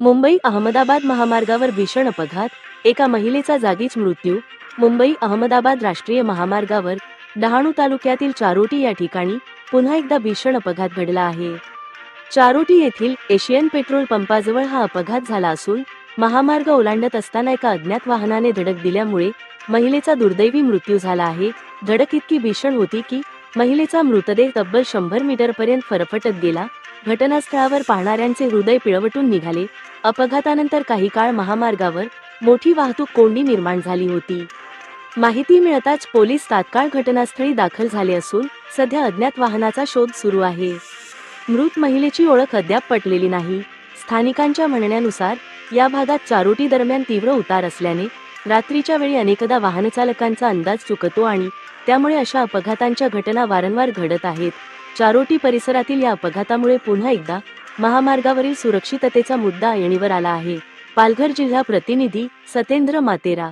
मुंबई अहमदाबाद महामार्गावर भीषण अपघात एका महिलेचा जागीच मृत्यू मुंबई अहमदाबाद राष्ट्रीय महामार्गावर डहाणू तालुक्यातील चारोटी या ठिकाणी पुन्हा एकदा भीषण अपघात घडला आहे. चारोटी येथील एशियन पेट्रोल पंपाजवळ हा अपघात झाला असून महामार्ग ओलांडत असताना एका अज्ञात वाहनाने धडक दिल्यामुळे महिलेचा दुर्दैवी मृत्यू झाला आहे. धडक इतकी भीषण होती की महिलेचा मृतदेह तब्बल शंभर मीटर पर्यंत फरफटत गेला. घटनास्थळावर पाहणाऱ्यांचे हृदय पिळवटून निघाले. अपघातानंतर काही काळ महामार्गावर मोठी वाहतूक कोंडी निर्माण झाली होती. माहिती मिळताच पोलीस तात्काळ घटनास्थळी दाखल झाले असून सध्या अज्ञात वाहनाचा शोध सुरू आहे. मृत महिलेची ओळख अद्याप पटलेली नाही. स्थानिकांच्या म्हणण्यानुसार या भागात चारोटी दरम्यान तीव्र उतार असल्याने रात्रीच्या वेळी अनेकदा वाहनचालकांचा अंदाज चुकतो आणि त्यामुळे अशा अपघातांच्या घटना वारंवार घडत आहेत. चारोटी परिसरातील या अपघातामुळे पुन्हा एकदा महामार्गावरील सुरक्षिततेचा मुद्दा येणीवर आला आहे. पालघर जिल्हा प्रतिनिधी सतेंद्र मातेरा